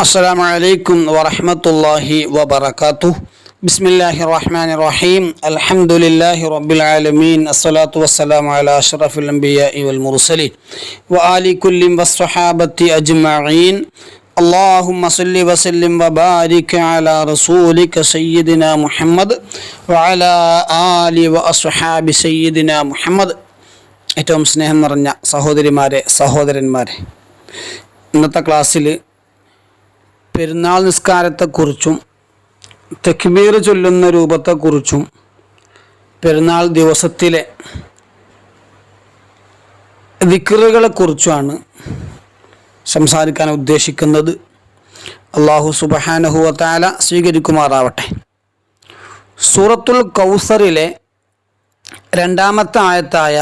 السلام عليكم ورحمة الله وبركاته بسم الله الرحمن الرحيم الحمد لله رب العالمين الصلاة والسلام على أشرف الأنبياء والمرسلين وآل كل والصحابة أجمعين اللهم صل وسلم وبارك على رسولك سيدنا محمد وعلى آل وأصحاب سيدنا محمد ഏറ്റവും സ്നേഹം നിറഞ്ഞ സഹോദരിമാരെ സഹോദരന്മാരെ ഇന്നത്തെ ക്ലാസ്സിൽ പെരുന്നാൾ നിസ്കാരത്തെക്കുറിച്ചും തെക്ബീർ ചൊല്ലുന്ന രൂപത്തെക്കുറിച്ചും പെരുന്നാൾ ദിവസത്തിലെ വിക്രുകളെക്കുറിച്ചുമാണ് സംസാരിക്കാൻ ഉദ്ദേശിക്കുന്നത്. അള്ളാഹു സുബഹാനഹുവത്താല സ്വീകരിക്കുമാറാവട്ടെ. സൂറത്തുൽ കൗസറിലെ രണ്ടാമത്തെ ആയത്തായ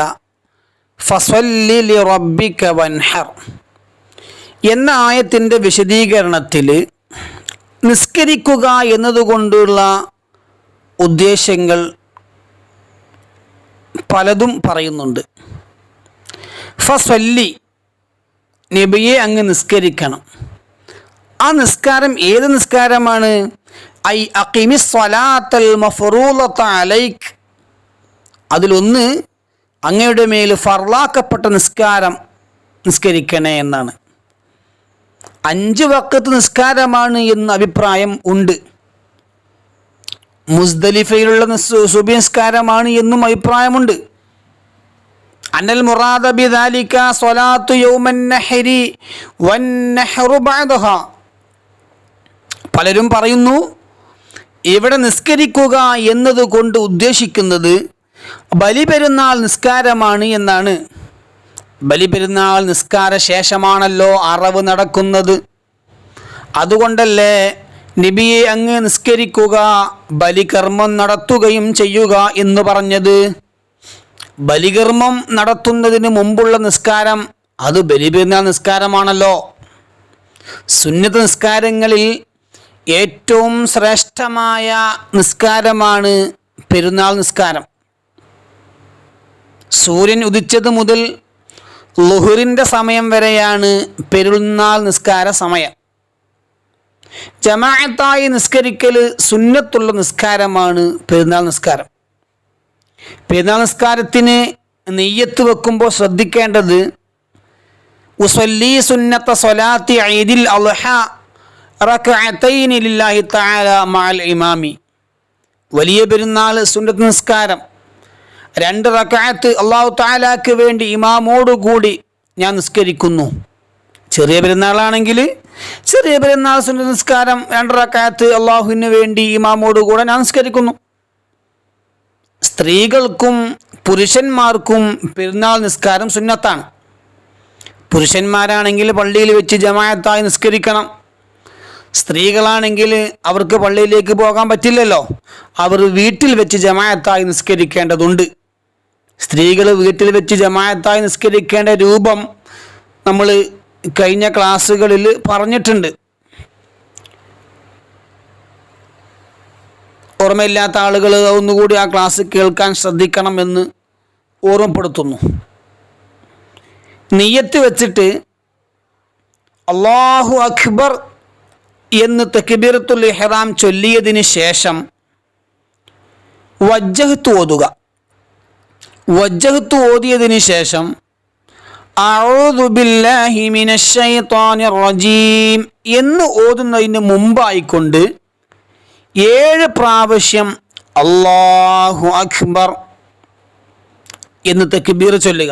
ഫസ്വല്ലി ലി റബ്ബിക വൻഹർ എന്ന ആയത്തിന്റെ വിശദീകരണത്തിൽ നിസ്കരിക്കുക എന്നതുകൊണ്ടുള്ള ഉദ്ദേശങ്ങൾ പലതും പറയുന്നുണ്ട്. ഫസ്വല്ലി നബിയെ അങ്ങ് നിസ്കരിക്കണം. ആ നിസ്കാരം ഏത് നിസ്കാരമാണ്? ഐ അക്കിമി സ്വലാത്തൽ മഫറൂലത്ത അലൈക്ക് അതിലൊന്ന് അങ്ങയുടെ മേൽ ഫർലാക്കപ്പെട്ട നിസ്കാരം നിസ്കരിക്കണേ എന്നാണ്. അഞ്ച് വക്കത്ത് നിസ്കാരമാണ് എന്ന അഭിപ്രായം ഉണ്ട്. മുസ്ദലിഫയിലുള്ള സുബി നിസ്കാരമാണ് എന്നും അഭിപ്രായമുണ്ട്. അനൽ മുറാദ ബിദാലിക സ്വലാത്തു യൗമൻ നഹരി വൻ നഹ്റു ബഅദഹ. പലരും പറയുന്നു ഇവിടെ നിസ്കരിക്കുക എന്നതുകൊണ്ട് ഉദ്ദേശിക്കുന്നത് ബലിപെരുന്നാൾ നിസ്കാരമാണ് എന്നാണ്. ബലിപെരുന്നാൾ നിസ്കാര ശേഷമാണല്ലോ അറവ് നടക്കുന്നത്. അതുകൊണ്ടല്ലേ നബിയെ അങ്ങ് നിസ്കരിക്കുക ബലികർമ്മം നടത്തുകയും ചെയ്യുക എന്ന് പറഞ്ഞത്? ബലികർമ്മം നടത്തുന്നതിന് മുമ്പുള്ള നിസ്കാരം അത് ബലിപെരുന്നാൾ നിസ്കാരമാണല്ലോ. സുന്നത്ത് നിസ്കാരങ്ങളിൽ ഏറ്റവും ശ്രേഷ്ഠമായ നിസ്കാരമാണ് പെരുന്നാൾ നിസ്കാരം. സൂര്യൻ ഉദിച്ചത് മുതൽ ലുഹുറിന്റെ സമയം വരെയാണ് പെരുന്നാൾ നിസ്കാര സമയം. ജമാഅത്തായി നിസ്കരിക്കൽ സുന്നത്തുള്ള നിസ്കാരമാണ് പെരുന്നാൾ നിസ്കാരം. പെരുന്നാൾ നിസ്കാരത്തിന് നെയ്യത്ത് വെക്കുമ്പോൾ ശ്രദ്ധിക്കേണ്ടത് ഉസല്ലി സുന്നത്ത സ്വലാത്തി ഐദിൽ അൽഹ റക്അത്തൈനി ലില്ലാഹി തആല മഅൽ ഇമാമി. വലിയ പെരുന്നാൾ സുന്നത്ത് നിസ്കാരം. രണ്ട് റക്കായത്ത് അള്ളാഹു താലാക്ക് വേണ്ടി ഇമാമോടുകൂടി ഞാൻ നിസ്കരിക്കുന്നു. ചെറിയ പെരുന്നാളാണെങ്കിൽ ചെറിയ പെരുന്നാൾ നിസ്കാരം രണ്ട് റക്കായത്ത് അള്ളാഹുവിന് വേണ്ടി ഇമാമോടുകൂടെ ഞാൻ നിസ്കരിക്കുന്നു. സ്ത്രീകൾക്കും പുരുഷന്മാർക്കും പെരുന്നാൾ നിസ്കാരം സുന്നത്താണ്. പുരുഷന്മാരാണെങ്കിൽ പള്ളിയിൽ വെച്ച് ജമായത്തായി നിസ്കരിക്കണം. സ്ത്രീകളാണെങ്കിൽ അവർക്ക് പള്ളിയിലേക്ക് പോകാൻ പറ്റില്ലല്ലോ. അവർ വീട്ടിൽ വെച്ച് ജമായത്തായി നിസ്കരിക്കേണ്ടതുണ്ട്. സ്ത്രീകൾ വീട്ടിൽ വെച്ച് ജമായത്തായി നിസ്കരിക്കേണ്ട രൂപം നമ്മൾ കഴിഞ്ഞ ക്ലാസ്സുകളിൽ പറഞ്ഞിട്ടുണ്ട്. ഓർമ്മയില്ലാത്ത ആളുകൾ ഒന്നുകൂടി ആ ക്ലാസ് കേൾക്കാൻ ശ്രദ്ധിക്കണമെന്ന് ഓർമ്മപ്പെടുത്തുന്നു. നെയ്യത്ത് വെച്ചിട്ട് അള്ളാഹു അക്ബർ എന്ന് തെക്കിബീറത്തുൽ ഇഹ്റാം ചൊല്ലിയതിന് ശേഷം വജ്ജഹത്ത് ഓതുക. വജ്ജഹത്ത് ഓതിയതിന് ശേഷം റജീം എന്ന് ഓതുന്നതിന് മുമ്പായിക്കൊണ്ട് ഏഴ് പ്രാവശ്യം അള്ളാഹു അക്ബർ എന്ന് തെക്കുബീർ ചൊല്ലുക.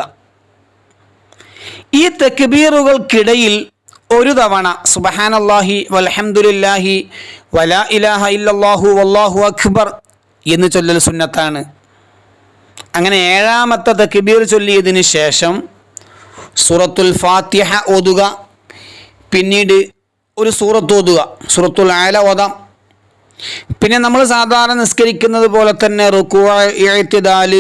ഈ തെക്കുബീറുകൾക്കിടയിൽ ഒരു തവണ സുബഹാനല്ലാഹി വലഹമുല്ലാഹി വലാ ഇലാഹ ഇല്ലല്ലാഹു വല്ലാഹു അക്ബർ എന്ന് ചൊല്ലൽ സുന്നത്താണ്. അങ്ങനെ ഏഴാമത്തെ തക്ബീർ ചൊല്ലിയതിന് ശേഷം സൂറത്തുൽ ഫാത്തിഹ ഓതുക. പിന്നീട് ഒരു സൂറത്ത് ഓതുക. സൂറത്തുൽ ആല ഓതാം. പിന്നെ നമ്മൾ സാധാരണ നിസ്കരിക്കുന്നത് പോലെ തന്നെ റുക്കുവ എഴുത്തിദാൽ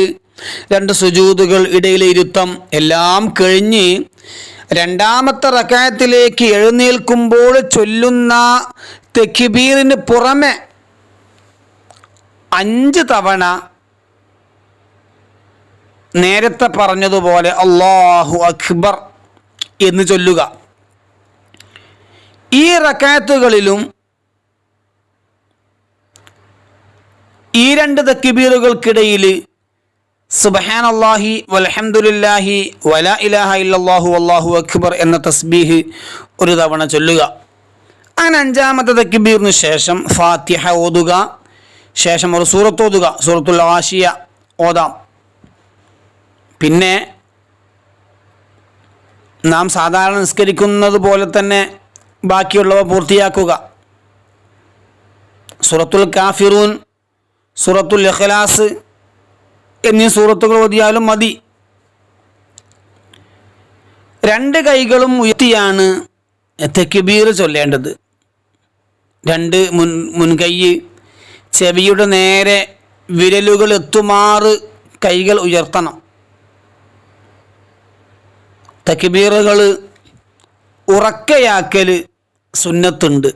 രണ്ട് സുജൂതുകൾ ഇടയിലെ ഇരുത്തം എല്ലാം കഴിഞ്ഞ് രണ്ടാമത്തെ റക്കായത്തിലേക്ക് എഴുന്നേൽക്കുമ്പോൾ ചൊല്ലുന്ന തെക്കിബീറിന് പുറമെ അഞ്ച് തവണ നേരത്തെ പറഞ്ഞതുപോലെ അള്ളാഹു അക്ബർ എന്ന് ചൊല്ലുക. ഈ റക്കാത്തുകളിലും ഈ രണ്ട് തക്കിബീറുകൾക്കിടയിൽ സുബഹാൻ അള്ളാഹി വലഹമുല്ലാഹി വല ഇലാഹ ഇല്ലാഹു അള്ളാഹു അക്ബർ എന്ന തസ്ബീഹ് ഒരു തവണ ചൊല്ലുക. അങ്ങനെ അഞ്ചാമത്തെ തക്കിബീറിന് ശേഷം ഫാത്തിഹ ഓതുക. ശേഷം ഒരു സൂറത്ത് ഓതുക. സൂറത്തുൽ ആശിയ ഓതാം. പിന്നെ നാം സാധാരണ നിസ്കരിക്കുന്നത് പോലെ തന്നെ ബാക്കിയുള്ളവ പൂർത്തിയാക്കുക. സൂറത്തുൽ കാഫിറൂൻ സൂറത്തുൽ ഇഖ്ലാസ് എന്നീ സൂറത്തുകൾ ഓതിയാലും മതി. രണ്ട് കൈകളും ഉയർത്തിയാണ് തെക്കുബീർ ചൊല്ലേണ്ടത്. രണ്ട് മുൻ മുൻകൈ ചെവിയുടെ നേരെ വിരലുകൾ എത്തുമാറ് കൈകൾ ഉയർത്തണം. തക്കിബീറുകൾ ഉറക്കയാക്കൽ സുന്നത്തുണ്ട്.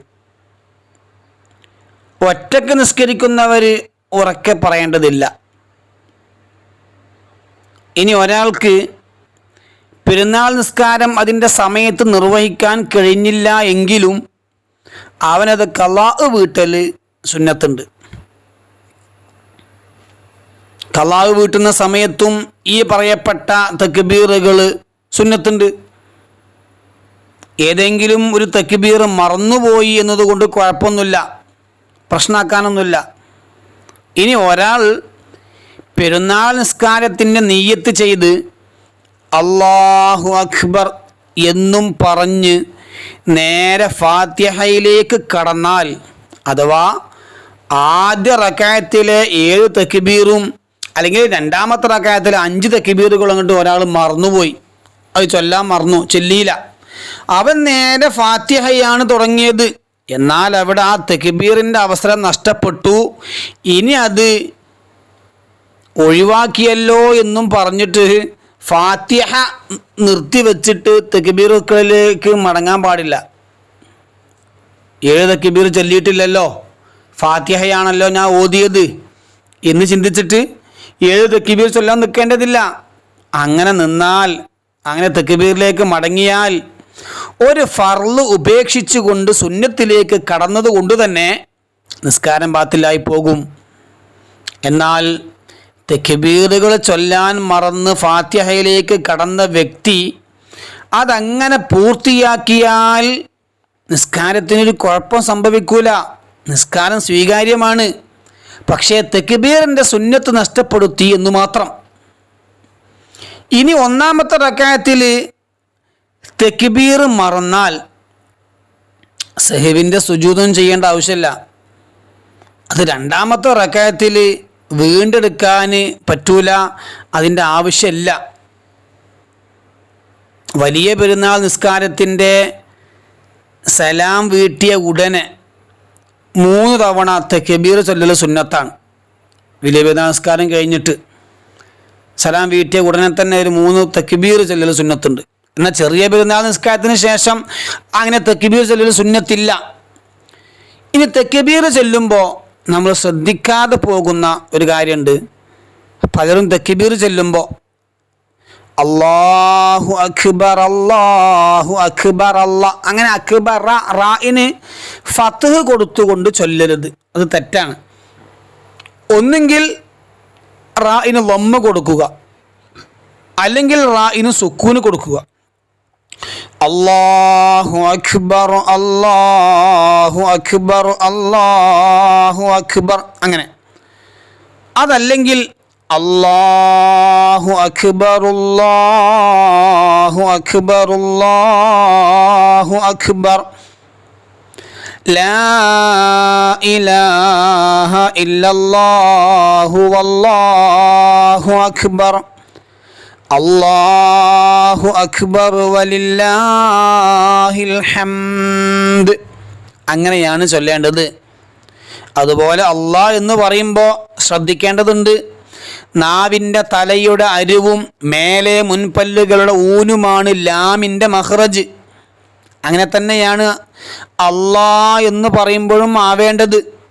ഒറ്റയ്ക്ക് നിസ്കരിക്കുന്നവർ ഉറക്കെ പറയേണ്ടതില്ല. ഇനി ഒരാൾക്ക് പെരുന്നാൾ നിസ്കാരം അതിന്റെ സമയത്ത് നിർവഹിക്കാൻ കഴിഞ്ഞില്ല എങ്കിലും അവനത് കലാ വീട്ടൽ സുന്നത്തുണ്ട്. കലാവ് വീട്ടുന്ന സമയത്തും ഈ പറയപ്പെട്ട തക്ബീറുകൾ സുന്നത്തുണ്ട്. ഏതെങ്കിലും ഒരു തക്ബീർ മറന്നുപോയി എന്നതുകൊണ്ട് കുഴപ്പമൊന്നുമില്ല. പ്രശ്നമാക്കാനൊന്നുമില്ല ഇനി ഒരാൾ പെരുന്നാൾ നിസ്കാരത്തിന്റെ നെയ്യത്ത് ചെയ്ത് അള്ളാഹു അക്ബർ എന്നും പറഞ്ഞ് നേരെ ഫാത്യഹയിലേക്ക് കടന്നാൽ അഥവാ ആദ്യ റക്കായത്തിലെ ഏഴ് തക്കിബീറും അല്ലെങ്കിൽ രണ്ടാമത്തെ റക്കായത്തിലെ അഞ്ച് തക്കിബീറുകൾ അങ്ങോട്ട് ഒരാൾ മറന്നുപോയി. അത് ചൊല്ലാൻ മറന്നു. ചൊല്ലിയില്ല അവൻ നേരെ ഫാത്തിഹയാണ് തുടങ്ങിയത്. എന്നാൽ അവിടെ ആ തെക്കിബീറിന്റെ അവസരം നഷ്ടപ്പെട്ടു. ഇനി അത് ഒഴിവാക്കിയല്ലോ എന്നും പറഞ്ഞിട്ട് ഫാത്തിഹ നിർത്തിവെച്ചിട്ട് തെക്കിബീറുക്കളിലേക്ക് മടങ്ങാൻ പാടില്ല. ഏഴ് തെക്കിബീർ ചൊല്ലിയിട്ടില്ലല്ലോ. ഫാത്തിഹയാണല്ലോ ഞാൻ ഓതിയത്. എന്ന് ചിന്തിച്ചിട്ട് ഏഴ് തെക്കിബീർ ചൊല്ലാൻ നിൽക്കേണ്ടതില്ല. അങ്ങനെ നിന്നാൽ അങ്ങനെ തെക്കിബീറിലേക്ക് മടങ്ങിയാൽ ഒരു ഫർൾ ഉപേക്ഷിച്ചുകൊണ്ട് സുന്നത്തിലേക്ക് കടന്നതുകൊണ്ട് തന്നെ നിസ്കാരം ബാത്തിലായി പോകും. എന്നാൽ തെക്കുബീറുകൾ ചൊല്ലാൻ മറന്ന് ഫാത്യഹയിലേക്ക് കടന്ന വ്യക്തി അതങ്ങനെ പൂർത്തിയാക്കിയാൽ നിസ്കാരത്തിനൊരു കുഴപ്പം സംഭവിക്കൂല. നിസ്കാരം സ്വീകാര്യമാണ്. പക്ഷേ തെക്കുബീറിന്റെ സുന്നത്ത് നഷ്ടപ്പെടുത്തി എന്ന് മാത്രം. ഇനി ഒന്നാമത്തെ റക്കായത്തിൽ തെക്കിബീർ മറന്നാൽ സഹിബിന്റെ സുജൂതം ചെയ്യേണ്ട ആവശ്യമില്ല. അത് രണ്ടാമത്തെ റക്കായത്തിൽ വീണ്ടെടുക്കാൻ പറ്റൂല അതിന്റെ ആവശ്യമില്ല. വലിയ പെരുന്നാൾ നിസ്കാരത്തിന്റെ സലാം വീട്ടിയ ഉടനെ മൂന്ന് തവണ തെക്കബീർ ചൊല്ലൽ സുന്നത്താണ്. വലിയ പെരുന്നാൾ നിസ്കാരം കഴിഞ്ഞിട്ട്. സലാം വീട്ടിയ ഉടനെ തന്നെ ഒരു മൂന്ന് തെക്കിബീർ ചെല്ലൽ സുന്നത്തുണ്ട്. എന്നാൽ ചെറിയ പെരുന്നാൾ നിസ്കാരത്തിന് ശേഷം അങ്ങനെ തെക്കിബീർ ചെല്ലൽ സുന്നത്തില്ല. ഇനി തെക്കിബീർ ചെല്ലുമ്പോൾ നമ്മൾ ശ്രദ്ധിക്കാതെ പോകുന്ന ഒരു കാര്യമുണ്ട്. പലരും തെക്കിബീർ ചെല്ലുമ്പോൾ അള്ളാഹു അക്ബർ അള്ളാഹു അക്ബർ അല്ലാ. അങ്ങനെ അക്ബർ റായിന് ഫത്ത് കൊടുത്തുകൊണ്ട് ചൊല്ലരുത്. അത് തെറ്റാണ്. ഒന്നുകിൽ റായിന് ലൊമ്മ കൊടുക്കുക. അല്ലെങ്കിൽ റായിന് സുക്കൂന് കൊടുക്കുക. അള്ളാഹു അക്ബർ അള്ളാഹു അക്ബർ അള്ളാഹു അക്ബർ. അങ്ങനെ. അതല്ലെങ്കിൽ അള്ളാഹു അക്ബർ അള്ളാഹു അക്ബർ അക്ബർ. لا إله إلا الله والله أكبر അള്ളാഹു അക്ബർ വലില്ലാഹിൽ ഹംദ് അങ്ങനെയാണ് ചൊല്ലേണ്ടത് അതുപോലെ അള്ളാഹ് എന്ന് പറയുമ്പോൾ ശ്രദ്ധിക്കേണ്ടതുണ്ട് നാവിൻ്റെ തലയുടെ അരിവും മേലെ മുൻപല്ലുകളുടെ ഊനുമാണ് ലാമിൻ്റെ മഹ്റജ് അങ്ങനെ തന്നെയാണ് അള്ളാ എന്ന് പറയുമ്പോഴും ആവേണ്ടത്.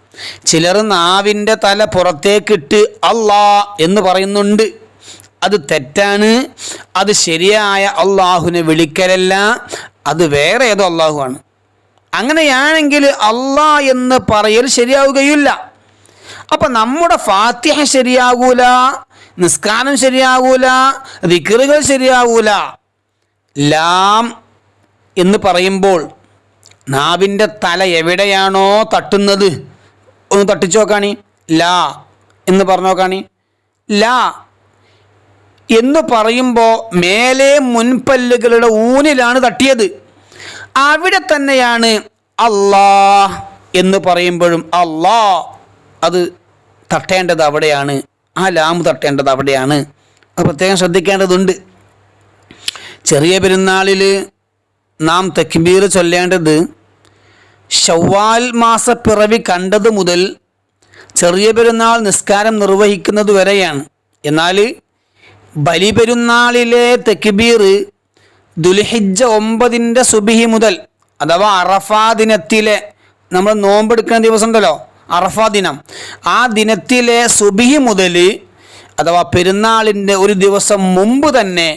ചിലർ നാവിന്റെ തല പുറത്തേക്കിട്ട് അള്ളാ എന്ന് പറയുന്നുണ്ട്. അത് തെറ്റാണ്. അത് ശരിയായ അള്ളാഹുവിനെ വിളിക്കലല്ല. അത് വേറെ ഏതോ അള്ളാഹുവാണ് അങ്ങനെയാണെങ്കിൽ അള്ളാ എന്ന് പറയൽ ശരിയാവുകയില്ല. അപ്പൊ നമ്മുടെ ഫാത്തിഹ ശരിയാകൂല നിസ്കാരം ശരിയാകൂല ദിക്കറുകൾ ശരിയാകൂല ലാം എന്ന് പറയുമ്പോൾ നാവിന്റെ തല എവിടെയാണോ തട്ടുന്നത്? ഒന്ന് തട്ടിച്ചു നോക്കാണി. ലാ എന്ന് പറഞ്ഞു നോക്കാണി. ലാ എന്ന് പറയുമ്പോൾ മേലെ മുൻപല്ലുകളുടെ ഊനിലാണ് തട്ടിയത്. അവിടെ തന്നെയാണ് അല്ലാ എന്ന് പറയുമ്പോഴും അല്ലാ അത് തട്ടേണ്ടത് അവിടെയാണ്. ആ ലാമ് തട്ടേണ്ടത് അവിടെയാണ്. അത് പ്രത്യേകം ശ്രദ്ധിക്കേണ്ടതുണ്ട്. ചെറിയ പെരുന്നാളിൽ നാം തക്ബീർ ചൊല്ലേണ്ടത് ഷവ്വാൽ മാസപ്പിറവി കണ്ടത് മുതൽ ചെറിയ പെരുന്നാൾ നിസ്കാരം നിർവഹിക്കുന്നത് വരെയാണ്. എന്നാൽ ബലി പെരുന്നാളിലെ തെക്കിബീർ ദുൽഹിജ്ജ ഒമ്പതിന്റെ സുബിഹി മുതൽ അഥവാ അറഫാ ദിനത്തിലെ നമ്മൾ നോമ്പെടുക്കുന്ന ദിവസം ഉണ്ടല്ലോ അറഫാ ദിനം. ആ ദിനത്തിലെ സുബിഹി മുതൽ അഥവാ പെരുന്നാളിന്റെ ഒരു ദിവസം മുമ്പ് തന്നെ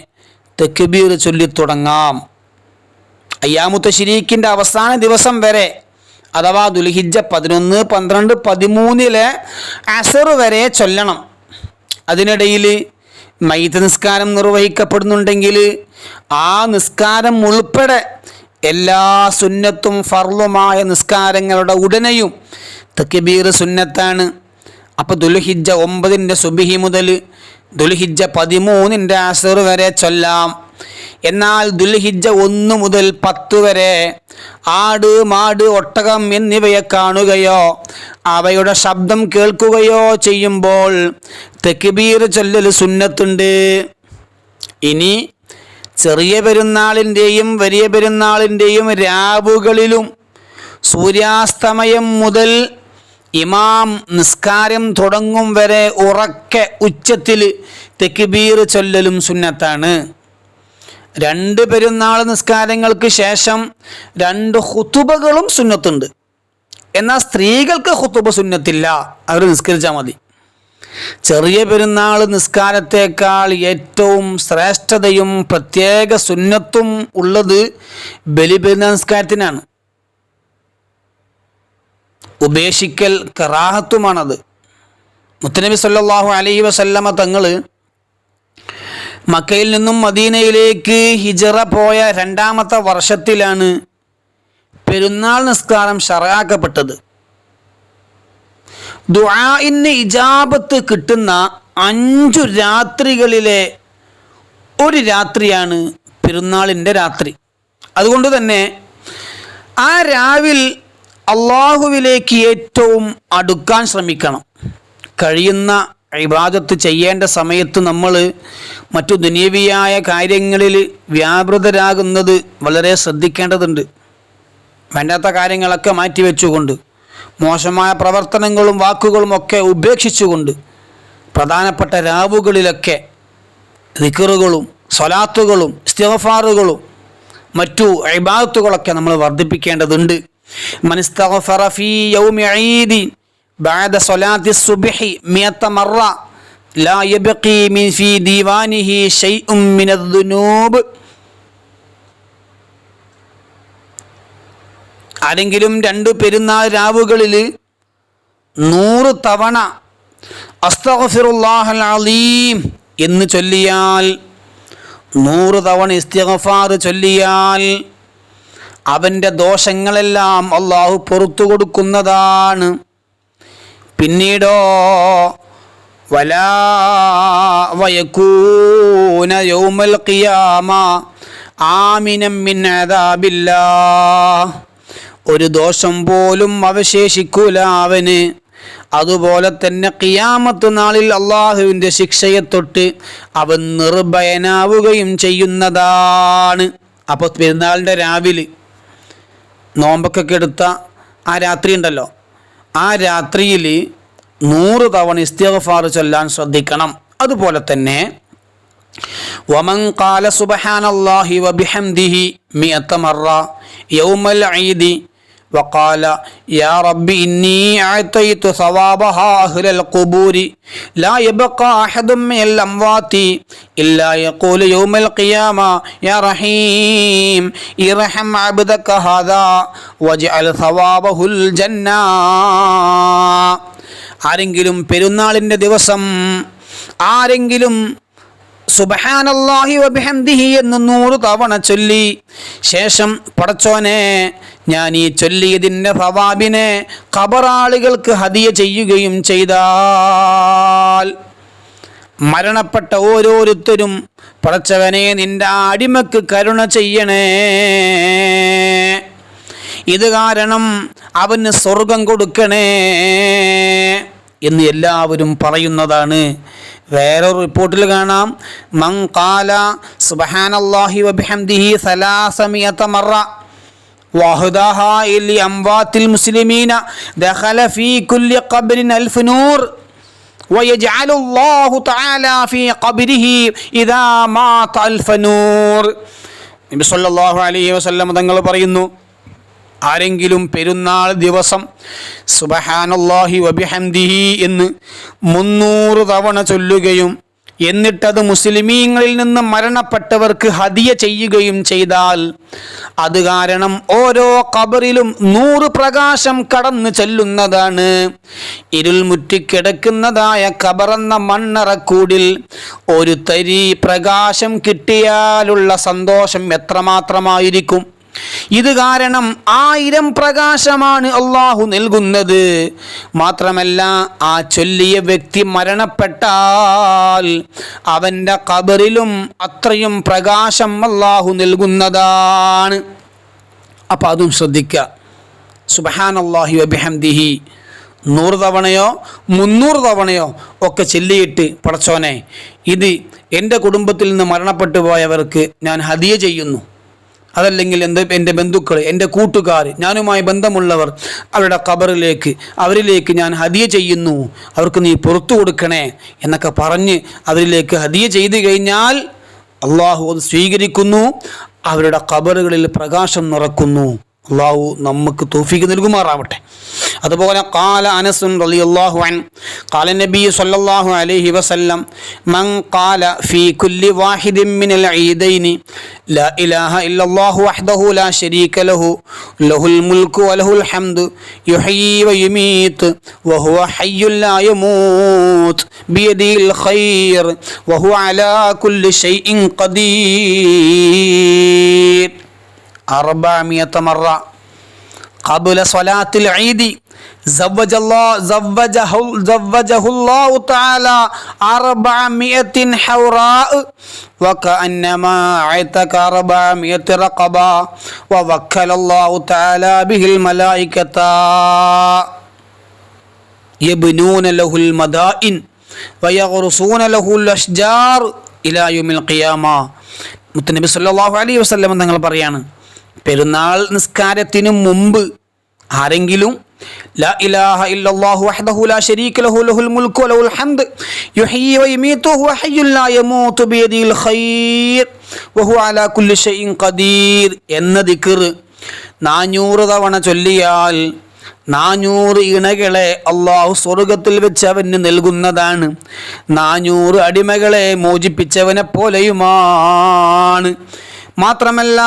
തെക്കിബീർ ചൊല്ലി തുടങ്ങാം അയ്യാമുത്ത ശിരീഖിന്റെ അവസാന ദിവസം വരെ അഥവാ ദുൽഹിജ്ജ പതിനൊന്ന് പന്ത്രണ്ട് പതിമൂന്നിലെ അസർ വരെ ചൊല്ലണം. അതിനിടയിൽ മൈത്ത് നിസ്കാരം നിർവഹിക്കപ്പെടുന്നുണ്ടെങ്കിൽ ആ നിസ്കാരം ഉൾപ്പെടെ എല്ലാ സുന്നത്തും ഫർളുമായ നിസ്കാരങ്ങളുടെ ഉടനെയും തക്ബീർ സുന്നത്താണ്. അപ്പോൾ ദുൽഹിജ ഒമ്പതിന്റെ സുബിഹി മുതൽ ദുൽഹിജ പതിമൂന്നിന്റെ അസർ വരെ ചൊല്ലാം. എന്നാൽ ദുൽഹിജ്ജ ഒന്ന് മുതൽ പത്ത് വരെ ആട് മാട് ഒട്ടകം എന്നിവയെ കാണുകയോ അവയുടെ ശബ്ദം കേൾക്കുകയോ ചെയ്യുമ്പോൾ തെക്കുബീർ ചൊല്ലൽ സുന്നത്തുണ്ട്. ഇനി ചെറിയ പെരുന്നാളിന്റെയും വലിയ പെരുന്നാളിന്റെയും രാവുകളിലും സൂര്യാസ്തമയം മുതൽ ഇമാം നിസ്കാരം തുടങ്ങും വരെ ഉറക്കെ ഉച്ചത്തിൽ തെക്കുബീർ ചൊല്ലലും സുന്നത്താണ്. രണ്ട് പെരുന്നാൾ നിസ്കാരങ്ങൾക്ക് ശേഷം രണ്ട് ഹുത്തുബകളും സുന്നത്തുണ്ട്. എന്നാൽ സ്ത്രീകൾക്ക് ഹുത്തുബ സുന്നത്തില്ല. അവർ നിസ്കരിച്ചാൽ മതി. ചെറിയ പെരുന്നാൾ നിസ്കാരത്തേക്കാൾ ഏറ്റവും ശ്രേഷ്ഠതയും പ്രത്യേക സുന്നത്തും ഉള്ളത് ബലിപെരുന്നാൾ നിസ്കാരത്തിനാണ്. ഉപേക്ഷിക്കൽ കറാഹത്തുമാണത്. മുത്തനബി സല്ലാഹു അലൈ വസല്ലമ തങ്ങൾ മക്കയിൽ നിന്നും മദീനയിലേക്ക് ഹിജറ പോയ രണ്ടാമത്തെ വർഷത്തിലാണ് പെരുന്നാൾ നിസ്കാരം ഷറയാക്കപ്പെട്ടത് ദുആഇന് ഇജാബത്ത് കിട്ടുന്ന അഞ്ചു രാത്രികളിലെ ഒരു രാത്രിയാണ് പെരുന്നാളിന്റെ രാത്രി. അതുകൊണ്ട് തന്നെ ആ രാവിൽ അള്ളാഹുവിലേക്ക് ഏറ്റവും അടുക്കാൻ ശ്രമിക്കണം. കഴിയുന്ന ഇബാദത്ത് ചെയ്യേണ്ട സമയത്ത് നമ്മൾ മറ്റു ദുനീവിയായ കാര്യങ്ങളിൽ വ്യാപൃതരാകുന്നത് വളരെ ശ്രദ്ധിക്കേണ്ടതുണ്ട്. വേണ്ടാത്ത കാര്യങ്ങളൊക്കെ മാറ്റിവെച്ചുകൊണ്ട് മോശമായ പ്രവർത്തനങ്ങളും വാക്കുകളും ഒക്കെ ഉപേക്ഷിച്ചുകൊണ്ട് പ്രധാനപ്പെട്ട രാവുകളിലൊക്കെ ദിക്കറുകളും സ്വലാത്തുകളും ഇസ്തിഗ്ഫാറുകളും മറ്റു ഇബാദത്തുകളൊക്കെ നമ്മൾ വർദ്ധിപ്പിക്കേണ്ടതുണ്ട്. മനസ്തഫറഫി യൗമി ഈദി بعد صلاة الصبح مئة مرة لا يبقي من في ديوانه شيء من الذنوب ആരെങ്കിലും രണ്ട് പെരുന്നാൾ രാവുകളിൽ നൂറ് തവണ അസ്തഗ്ഫിറുല്ലാഹൽ അലീം എന്ന് ചൊല്ലിയാൽ നൂറ് തവണ ഇസ്തിഗ്ഫാർ ചൊല്ലിയാൽ അവൻ്റെ ദോഷങ്ങളെല്ലാം അള്ളാഹു പുറത്തു കൊടുക്കുന്നതാണ് പിന്നീടോ വലാ വയക്കൂന യൗമൽ ഖിയാമ ആമിനം മിൻ അദാബില്ലാ. ഒരു ദോഷം പോലും അവശേഷിക്കൂല അവന്. അതുപോലെ തന്നെ കിയാമത്ത് നാളിൽ അള്ളാഹുവിന്റെ ശിക്ഷയെ തൊട്ട് അവൻ നിർഭയനാവുകയും ചെയ്യുന്നതാണ്. അപ്പോൾ പെരുന്നാളിന്റെ രാവിലെ നോമ്പൊക്കെ എടുത്ത ആ രാത്രി ഉണ്ടല്ലോ. ആ രാത്രിയിൽ നൂറ് തവണ ഇസ്തിഗ്ഫാർ ചൊല്ലാൻ ശ്രദ്ധിക്കണം. അതുപോലെ തന്നെ വമൻ ഖാല സുബ്ഹാനല്ലാഹി വബിഹംദിഹി മിഅത്ത മറ യൗമൽ ഈദി وقال يا رب إني أعطيت ثوابها أهل القبور لا يبقى أحد من الأموات إلا يقول يوم القيامة يا رحيم ارحم عبدك هذا واجعل ثوابه الجنة ആരെങ്കിലും പെരുന്നാളിൻ്റെ ദിവസം ആരെങ്കിലും സുബഹാനല്ലാഹി വബിഹംദിഹി എന്ന് നൂറ് തവണ ചൊല്ലി ശേഷം പടച്ചോനെ ഞാൻ ഈ ചൊല്ലിയതിന്റെ ഫവാബിനെ ഖബറാളികൾക്ക് ഹതിയ ചെയ്യുകയും ചെയ്താൽ മരണപ്പെട്ട ഓരോരുത്തരും പടച്ചവനെ നിന്റെ അടിമക്ക് കരുണ ചെയ്യണേ. ഇത് കാരണം അവന് സ്വർഗം കൊടുക്കണേ എന്ന് എല്ലാവരും പറയുന്നതാണ്. വേറൊരു റിപ്പോർട്ടിൽ കാണാം. മൻ കാല സുബഹാനല്ലാഹി വബിഹംദിഹി സലാസമിയത മറ. وهداها إلى أموات المسلمين دخل في كل قبر ألف نور ويجعل الله تعالى في قبره إذا مات ألف نور നബി സല്ലല്ലാഹു അലൈഹി വസല്ലം തങ്ങൾ പറയുന്നു ആരെങ്കിലും പെരുന്നാൾ ദിവസം സുബഹാനല്ലാഹി വബിഹംദിഹി എന്ന് മുന്നൂറ് തവണ ചൊല്ലുകയും എന്നിട്ടത് മുസ്ലിമീങ്ങളിൽ നിന്ന് മരണപ്പെട്ടവർക്ക് ഹദിയ ചെയ്യുകയും ചെയ്താൽ അത് കാരണം ഓരോ കബറിലും നൂറ് പ്രകാശം കടന്നു ചെല്ലുന്നതാണ്. ഇരുൾ മുറ്റിക്കിടക്കുന്നതായ കബറെന്ന മണ്ണറക്കൂടിൽ ഒരു തരി പ്രകാശം കിട്ടിയാലുള്ള സന്തോഷം എത്രമാത്രമായിരിക്കും? ഇത് കാരണം ആയിരം പ്രകാശമാണ് അള്ളാഹു നൽകുന്നത്. മാത്രമല്ല ആ ചൊല്ലിയ വ്യക്തി മരണപ്പെട്ടാൽ അവന്റെ കബറിലും അത്രയും പ്രകാശം അള്ളാഹു നൽകുന്നതാണ്. അപ്പം അതും ശ്രദ്ധിക്കുക സുബഹാൻ അള്ളാഹി വബിഹംദിഹി. നൂറ് തവണയോ മുന്നൂറ് തവണയോ ഒക്കെ ചൊല്ലിയിട്ട് പടച്ചോനെ ഇത് എന്റെ കുടുംബത്തിൽ നിന്ന് മരണപ്പെട്ടു പോയവർക്ക് ഞാൻ ഹതിയ ചെയ്യുന്നു. അതല്ലെങ്കിൽ എന്ത്? എന്റെ ബന്ധുക്കൾ എന്റെ കൂട്ടുകാർ ഞാനുമായി ബന്ധമുള്ളവർ അവരുടെ ഖബറിലേക്ക് അവരിലേക്ക് ഞാൻ ഹദിയ ചെയ്യുന്നു. അവർക്ക് നീ പുറത്തു കൊടുക്കണേ എന്നൊക്കെ പറഞ്ഞ് അവരിലേക്ക് ഹദിയ ചെയ്തു കഴിഞ്ഞാൽ അള്ളാഹു അത് സ്വീകരിക്കുന്നു അവരുടെ ഖബറുകളിൽ പ്രകാശം നിറക്കുന്നു. അള്ളാഹു നമുക്ക് തോഫീക്ക് നൽകുമാറാവട്ടെ. അതുപോലെ കാല അനസുൻ റലി അള്ളാഹു അൻ കാല നബി സല്ലാഹു അലൈഹി വസല്ലം മൻ കാല ഫീ കുല്ലി വാഹിദിൻ മിനൽ ഈദൈനി ലാ ഇലാഹ ഇല്ലല്ലാഹു വഹ്ദഹു ലാ ശരീക ലഹു ലഹുൽ മുൽക്കു വലഹുൽ ഹംദ് യുഹയ്യി വയുമീത്ത് വഹുവ ഹയ്യുൽ ലാ യമൂത്ത് ബിയദിഹിൽ ഖൈർ വഹുവ അലാ കുല്ലി ഷൈഇൻ ഖദീർ. أربعمائة مرة قبل صلاة العيد زوج الله زوجه زوجه الله تعالى أربعمائة حوراء وكأنما عتك أربعمائة رقبة ووكل الله تعالى به الملائكة يبنون له المدائن ويغرسون له الأشجار إلى يوم القيامة മുത്തനബി സല്ലല്ലാഹു അലൈഹി വസല്ലം തങ്ങൾ പറയാണ് പെരുന്നാൾ നിസ്കാരത്തിന് മുമ്പ് ആരെങ്കിലും ലാ ഇലാഹ ഇല്ലല്ലാഹു ലാ ശരീക ലഹു ലഹുൽ ഹംദ് ലാ അലാ ഖദീർ എന്ന ദിക്ർ നാനൂറ് തവണ ചൊല്ലിയാൽ നാനൂറ് ഇണകളെ അള്ളാഹു സ്വർഗത്തിൽ വെച്ച് അവന് നൽകുന്നതാണ്. നാനൂറ് അടിമകളെ മോചിപ്പിച്ചവനെ പോലെയുമാണ്. മാത്രമല്ല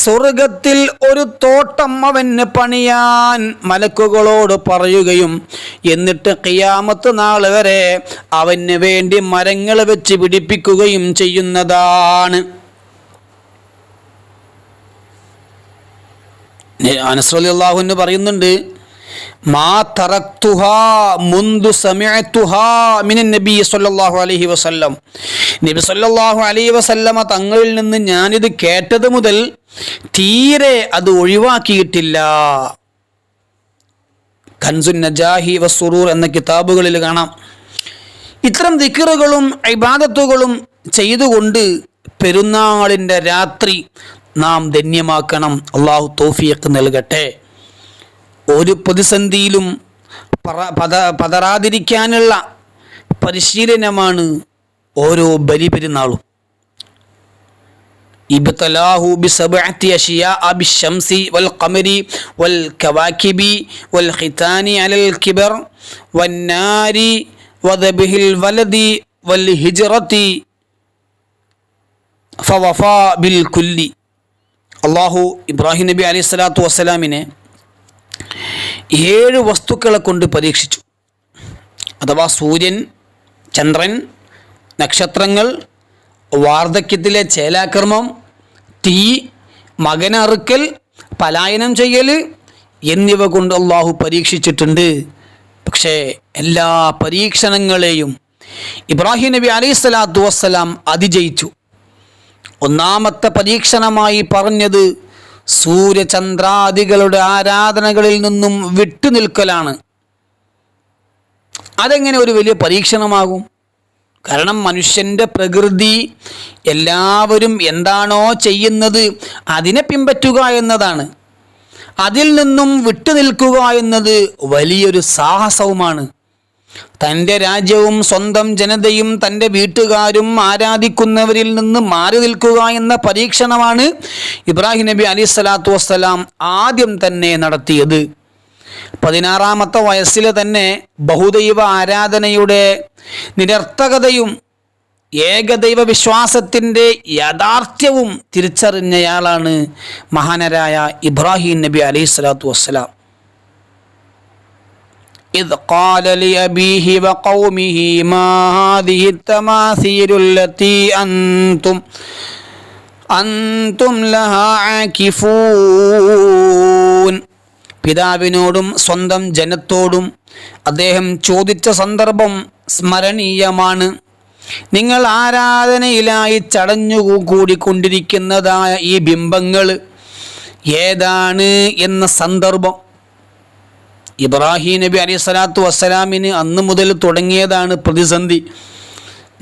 സ്വർഗത്തിൽ ഒരു തോട്ടം അവന് പണിയാൻ മലക്കുകളോട് പറയുകയും എന്നിട്ട് കിയാമത്ത് നാൾ വരെ അവന് വേണ്ടി മരങ്ങൾ വെച്ച് പിടിപ്പിക്കുകയും ചെയ്യുന്നതാണ്. അനസ്രലി അള്ളാഹുന്ന് പറയുന്നുണ്ട് മുന്തു വസല്ലം. നബി വസല്ലമ തങ്ങളിൽ നിന്ന് ഞാനിത് കേട്ടത് മുതൽ തീരെ അത് ഒഴിവാക്കിയിട്ടില്ല. ഖൻസുൻ നജാഹി വസുറൂർ എന്ന കിതാബുകളിൽ കാണാം. ഇത്തരം ദിക്കറുകളും ഇബാദത്തുകളും ചെയ്തുകൊണ്ട് പെരുന്നാളിന്റെ രാത്രി നാം ധന്യമാക്കണം. അള്ളാഹു തോഫിയക്ക് നൽകട്ടെ. ഒരു പ്രതിസന്ധിയിലും പത പതറാതിരിക്കാനുള്ള പരിശീലനമാണ് ഓരോ ബലിപെരുന്നാളും. ഇബ്തലാഹു ബിസബഅത്തി അഷിയാ ബിശംസി വൽ ഖമരി വൽ കവാകിബി വൽ ഖിതാനി അലൽ കിബർ വന്നാരി വദബിഹിൽ വലദി വൽ ഹിജ്റതി ഫവഫാ ബിൽ കുല്ലി. അള്ളാഹു ഇബ്രാഹിം നബി അലൈഹി സ്വലാത്തു വസ്സലാമിനെ ഏഴ് വസ്തുക്കളെ കൊണ്ട് പരീക്ഷിച്ചു. അഥവാ സൂര്യൻ ചന്ദ്രൻ നക്ഷത്രങ്ങൾ വാർദ്ധക്യത്തിലെ ചേലാക്രമം തീ മകനറുക്കൽ പലായനം ചെയ്യൽ എന്നിവ കൊണ്ട് അള്ളാഹു പരീക്ഷിച്ചിട്ടുണ്ട്. പക്ഷേ എല്ലാ പരീക്ഷണങ്ങളെയും ഇബ്രാഹിം നബി അലൈഹി സ്വലാത്തു വസ്സലാം അതിജയിച്ചു. ഒന്നാമത്തെ പരീക്ഷണമായി പറഞ്ഞത് സൂര്യചന്ദ്രാദികളുടെ ആരാധനകളിൽ നിന്നും വിട്ടുനിൽക്കലാണ് അതെങ്ങനെ ഒരു വലിയ പരീക്ഷണമാകും? കാരണം മനുഷ്യന്റെ പ്രകൃതി എല്ലാവരും എന്താണോ ചെയ്യുന്നത് അതിനെ പിൻപറ്റുക എന്നതാണ്. അതിൽ നിന്നും വിട്ടുനിൽക്കുക എന്നത് വലിയൊരു സാഹസവുമാണ്. തന്റെ രാജ്യവും സ്വന്തം ജനതയും തന്റെ വീട്ടുകാരും ആരാധിക്കുന്നവരിൽ നിന്ന് മാറി നിൽക്കുക എന്ന പരീക്ഷണമാണ് ഇബ്രാഹിം നബി അലി സ്വലാത്തു വസ്സലാം ആദ്യം തന്നെ നടത്തിയത്. പതിനാറാമത്തെ വയസ്സിൽ തന്നെ ബഹുദൈവ ആരാധനയുടെ നിരർത്ഥകതയും ഏകദൈവ വിശ്വാസത്തിന്റെ യാഥാർത്ഥ്യവും തിരിച്ചറിഞ്ഞയാളാണ് മഹാനരായ ഇബ്രാഹിം നബി അലൈഹി സ്വലാത്തു വസ്സലാം. إذ قال لأبيه وقومه ما هذه التماثيل التي أنتم أنتم لها عاكفون പിതാവിനോടും സ്വന്തം ജനത്തോടും അദ്ദേഹം ചോദിച്ച സന്ദർഭം സ്മരണീയമാണ് നിങ്ങൾ ആരാധനയിലായി ചടഞ്ഞു കൂടിക്കൊണ്ടിരിക്കുന്നതായ ഈ ബിംബങ്ങൾ ഏതാണ് എന്ന സന്ദർഭം ഇബ്രാഹിം നബി അലൈഹി സ്വലാത്തു വസ്സലാമിന് അന്ന് മുതൽ തുടങ്ങിയതാണ് പ്രതിസന്ധി.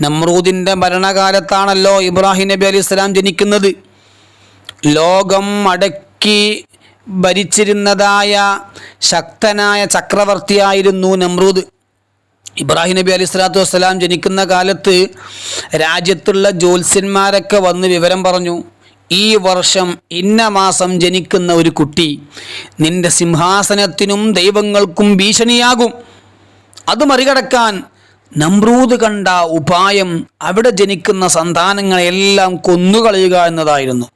നമ്രൂദിന്റെ ഭരണകാലത്താണല്ലോ ഇബ്രാഹിം നബി അലൈഹി സ്വലാം ജനിക്കുന്നത്. ലോകം അടക്കി ഭരിച്ചിരുന്നതായ ശക്തനായ ചക്രവർത്തിയായിരുന്നു നമ്രൂദ്. ഇബ്രാഹിം നബി അലൈഹി സ്വലാത്തു വസ്സലാം ജനിക്കുന്ന കാലത്ത് രാജ്യത്തുള്ള ജ്യോത്സ്യന്മാരൊക്കെ വന്ന് വിവരം പറഞ്ഞു. ഈ വർഷം ഇന്ന മാസം ജനിക്കുന്ന ഒരു കുട്ടി നിന്റെ സിംഹാസനത്തിനും ദൈവങ്ങൾക്കും ഭീഷണിയാകും. അത് മറികടക്കാൻ നമ്രൂത് കണ്ട ഉപായം അവിടെ ജനിക്കുന്ന സന്താനങ്ങളെല്ലാം കൊന്നുകളയുക എന്നതായിരുന്നു.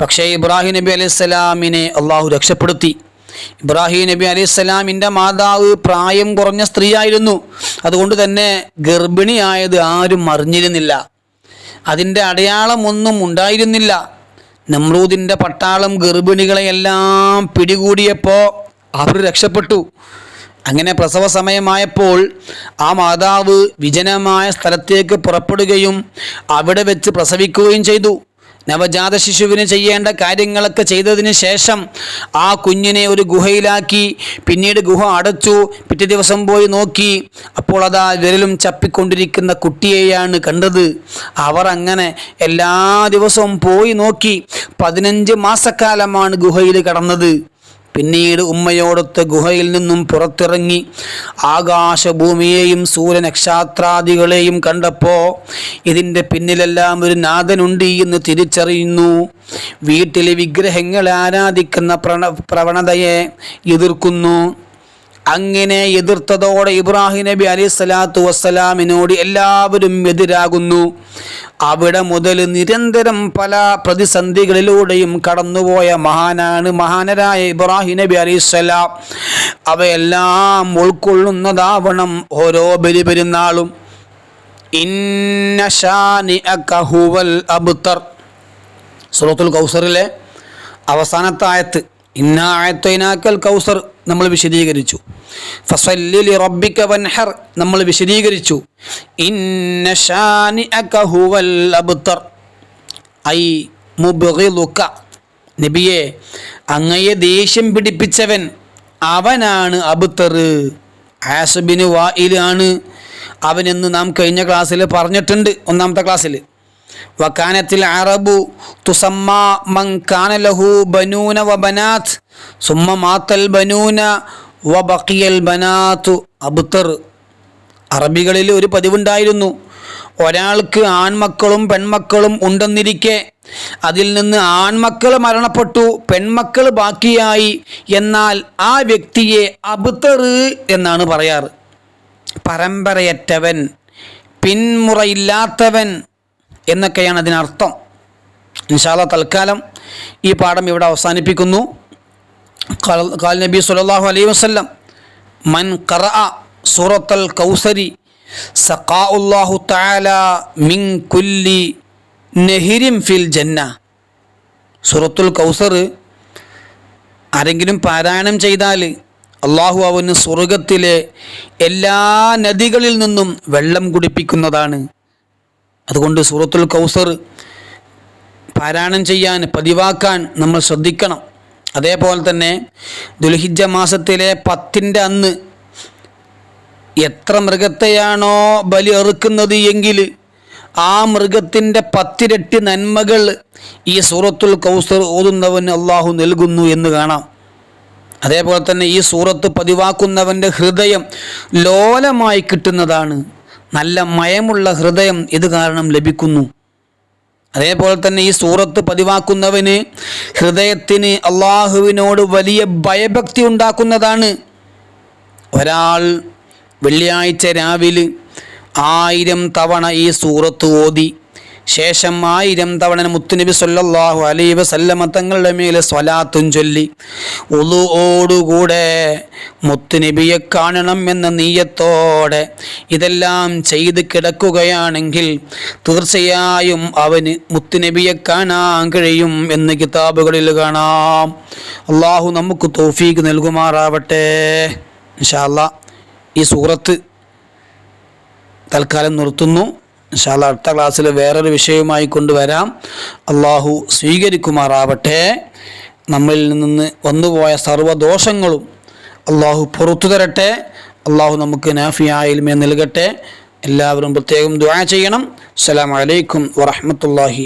പക്ഷേ ഇബ്രാഹിം നബി അലൈഹിസ്സലാമിനെ അള്ളാഹു രക്ഷപ്പെടുത്തി. ഇബ്രാഹിം നബി അലൈഹിസ്സലാമിന്റെ മാതാവ് പ്രായം കുറഞ്ഞ സ്ത്രീയായിരുന്നു. അതുകൊണ്ട് തന്നെ ഗർഭിണിയായത് ആരും അറിഞ്ഞിരുന്നില്ല. അതിന്റെ അടയാളമൊന്നും ഉണ്ടായിരുന്നില്ല. നമ്രൂദിന്റെ പട്ടാളം ഗർഭിണികളെയെല്ലാം പിടികൂടിയപ്പോൾ അവർ രക്ഷപ്പെട്ടു. അങ്ങനെ പ്രസവ സമയമായപ്പോൾ ആ മാതാവ് വിജനമായ സ്ഥലത്തേക്ക് പുറപ്പെടുകയും അവിടെ വെച്ച് പ്രസവിക്കുകയും ചെയ്തു. നവജാത ശിശുവിന് ചെയ്യേണ്ട കാര്യങ്ങളൊക്കെ ചെയ്തതിന് ശേഷം ആ കുഞ്ഞിനെ ഒരു ഗുഹയിലാക്കി പിന്നീട് ഗുഹ അടച്ചു പിറ്റേ ദിവസം പോയി നോക്കി. അപ്പോൾ അതാ വിരലും ചപ്പിക്കൊണ്ടിരിക്കുന്ന കുട്ടിയെയാണ് കണ്ടത്. അവർ അങ്ങനെ എല്ലാ ദിവസവും പോയി നോക്കി. പതിനഞ്ച് മാസക്കാലമാണ് ഗുഹയിൽ കടന്നത്. പിന്നീട് ഉമ്മയോടൊത്ത് ഗുഹയിൽ നിന്നും പുറത്തിറങ്ങി ആകാശഭൂമിയെയും സൂര്യനക്ഷാത്രാദികളെയും കണ്ടപ്പോൾ ഇതിന്റെ പിന്നിലെല്ലാം ഒരു നാഥനുണ്ട് എന്ന് തിരിച്ചറിയുന്നു. വീട്ടിലെ വിഗ്രഹങ്ങളെ ആരാധിക്കുന്ന പ്രവണതയെ എതിർക്കുന്നു. അങ്ങനെ എതിർത്തതോടെ ഇബ്രാഹിം നബി അലി സ്വലാത്തു വസ്സലാമിനോട് എല്ലാവരും എതിരാകുന്നു. അവിടെ മുതൽ നിരന്തരം പല പ്രതിസന്ധികളിലൂടെയും കടന്നുപോയ മഹാനാണ് മഹാനരായ ഇബ്രാഹിം നബി അലി അലൈഹിസ്സലാം. അവയെല്ലാം ഉൾക്കൊള്ളുന്നതാവണം ഓരോ ബലി പെരുന്നാളും സുറത്തുൽ കൗസറിലെ അവസാനത്തെ ആയത്ത് ഇന്ന ആയത്തൈനാക്കൽ കൗസർ നമ്മൾ വിശദീകരിച്ചു. ഫസല്ലി റബ്ബിക വൻഹർ നമ്മൾ വിശദീകരിച്ചു. ഇന്ന ഷാനിഅക ഹുവൽ അബ്തർ. ഐ മുബ്ഗിലുക. നബിയെ അങ്ങയെ ദേഷ്യം പിടിപ്പിച്ചവൻ അവനാണ് അബ്തർ. ആസബിന് വായിലാണ് അവനെന്ന് നാം കഴിഞ്ഞ ക്ലാസ്സിൽ പറഞ്ഞിട്ടുണ്ട് ഒന്നാമത്തെ ക്ലാസ്സിൽ. വക്കാനത്തിൽ അറബു തുസമ്മ മൻ ബനൂന വ സുമ്മ മാത്തൽ ബനൂന വ ബനാത്തു അബ്തർ അറബികളിൽ ഒരു പതിവുണ്ടായിരുന്നു. ഒരാൾക്ക് ആൺമക്കളും പെൺമക്കളും ഉണ്ടെന്നിരിക്കെ അതിൽ നിന്ന് ആൺമക്കൾ മരണപ്പെട്ടു പെൺമക്കൾ ബാക്കിയായി. എന്നാൽ ആ വ്യക്തിയെ അബുത്തറ് എന്നാണ് പറയാറ്. പരമ്പരയറ്റവൻ പിന്മുറയില്ലാത്തവൻ എന്നൊക്കെയാണ് അതിനർത്ഥം. ഇൻഷാല്ല തൽക്കാലം ഈ പാഠം ഇവിടെ അവസാനിപ്പിക്കുന്നു. ഖാൽ നബി സല്ലല്ലാഹു അലൈഹി വസ്ലം മൻ കറ സൂറത്തൽ കൗസരി സഖാഉല്ലാഹു താല മിൻ കുല്ലി നെഹിരിം ഫിൽ ജന്ന. സൂറത്തുൽ കൗസർ ആരെങ്കിലും പാരായണം ചെയ്താൽ അള്ളാഹു അവന് സ്വർഗത്തിലെ എല്ലാ നദികളിൽ നിന്നും വെള്ളം കുടിപ്പിക്കുന്നതാണ്. അതുകൊണ്ട് സൂറത്തുൽ കൗസർ പാരായണം ചെയ്യാൻ പതിവാക്കാൻ നമ്മൾ ശ്രദ്ധിക്കണം. അതേപോലെ തന്നെ ദുൽഹിജ മാസത്തിലെ പത്തിന്റെ അന്ന് എത്ര മൃഗത്തെയാണോ ബലി എറുക്കുന്നത് എങ്കിൽ ആ മൃഗത്തിന്റെ പത്തിരട്ടി നന്മകൾ ഈ സൂറത്തുൽ കൗസർ ഓതുന്നവന് അള്ളാഹു നൽകുന്നു എന്ന് കാണാം. അതേപോലെ തന്നെ ഈ സൂറത്ത് പതിവാക്കുന്നവന്റെ ഹൃദയം ലോലമായി കിട്ടുന്നതാണ്. നല്ല മയമുള്ള ഹൃദയം ഇത് കാരണം ലഭിക്കുന്നു. അതേപോലെ തന്നെ ഈ സൂറത്ത് പതിവാക്കുന്നവന് ഹൃദയത്തിന് അള്ളാഹുവിനോട് വലിയ ഭയഭക്തി ഉണ്ടാക്കുന്നതാണ്. ഒരാൾ വെള്ളിയാഴ്ച രാവിലെ ആയിരം തവണ ഈ സൂറത്ത് ഓതി ശേഷം ആയിരം തവണ മുത്തുനബി സൊല്ലാഹു അലൈഹി വസല്ലമ തങ്ങളുടെ മേലെ സ്വലാത്തും ചൊല്ലി. ഉളുവോടുകൂടെ മുത്തുനബിയെ കാണണം എന്ന നീയത്തോടെ ഇതെല്ലാം ചെയ്ത് കിടക്കുകയാണെങ്കിൽ തീർച്ചയായും അവന് മുത്തുനബിയെ കാണാൻ കഴിയും എന്ന് കിതാബുകളിൽ കാണാം. അള്ളാഹു നമുക്ക് തോഫീക്ക് നൽകുമാറാവട്ടെ. ഇൻഷാല്ല ഈ സൂറത്ത് തൽക്കാലം നിർത്തുന്നു. ഇൻഷാല്ല അടുത്ത ക്ലാസ്സിൽ വേറൊരു വിഷയവുമായി കൊണ്ടുവരാം. അള്ളാഹു സ്വീകരിക്കുമാറാവട്ടെ. നമ്മളിൽ നിന്ന് വന്നുപോയ സർവദോഷങ്ങളും അള്ളാഹു പുറത്തു തരട്ടെ. അള്ളാഹു നമുക്ക് നാഫിയായ ഇൽമ നൽകട്ടെ. എല്ലാവരും പ്രത്യേകം ദുആ ചെയ്യണം. അസ്സലാമു അലൈക്കും വറഹ്മത്തുള്ളാഹി